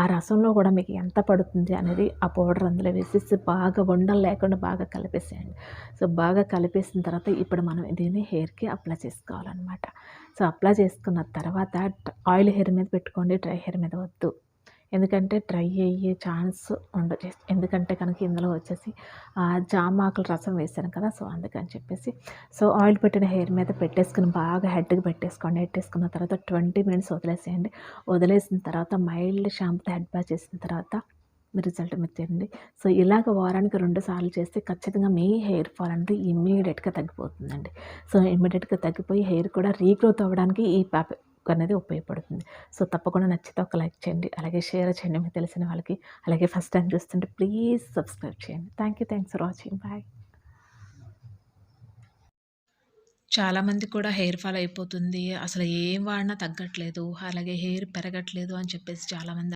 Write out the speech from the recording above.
ఆ రసంలో కూడా మీకు ఎంత పడుతుంది అనేది ఆ పౌడర్ అందులో వేసేసి బాగా ఉండలు లేకుండా బాగా కలిపేసేయండి. సో బాగా కలిపేసిన తర్వాత ఇప్పుడు మనం దీన్ని హెయిర్కి అప్లై చేసుకోవాలన్నమాట. సో అప్లై చేసుకున్న తర్వాత ఆయిల్ హెయిర్ మీద పెట్టుకోండి డ్రై హెయిర్ మీద వద్దు. ఎందుకంటే డ్రై అయ్యే ఛాన్స్ ఉండదు. ఎందుకంటే కనుక ఇందులో వచ్చేసి జామాకుల రసం వేసాను కదా సో అందుకని చెప్పేసి. సో ఆయిల్ పెట్టిన హెయిర్ మీద పెట్టేసుకుని బాగా హెడ్కి పెట్టేసుకోండి. పెట్టేసుకున్న తర్వాత ట్వంటీ మినిట్స్ వదిలేసేయండి. వదిలేసిన తర్వాత మైల్డ్ షాంపూతో హెడ్ బాత్ చేసిన తర్వాత మీ రిజల్ట్ మీరు తినండి. సో ఇలాగ వారానికి రెండు సార్లు చేస్తే ఖచ్చితంగా మీ హెయిర్ ఫాల్ అనేది ఇమ్మీడియట్గా తగ్గిపోతుందండి. సో ఇమ్మీడియట్గా తగ్గిపోయి హెయిర్ కూడా రీగ్రోత్ అవ్వడానికి ఈ ప్యాప్ అనేది ఉపయోగపడుతుంది. సో తప్పకుండా నచ్చితే ఒక లైక్ చేయండి. అలాగే షేర్ చేయండి మీకు తెలిసిన వాళ్ళకి. అలాగే ఫస్ట్ టైం చూస్తుంటే ప్లీజ్ సబ్స్క్రైబ్ చేయండి. Thank you thanks for watching. Bye. చాలామంది కూడా హెయిర్ ఫాల్ అయిపోతుంది. అసలు ఏం వాడినా తగ్గట్లేదు. అలాగే హెయిర్ పెరగట్లేదు అని చెప్పేసి చాలామంది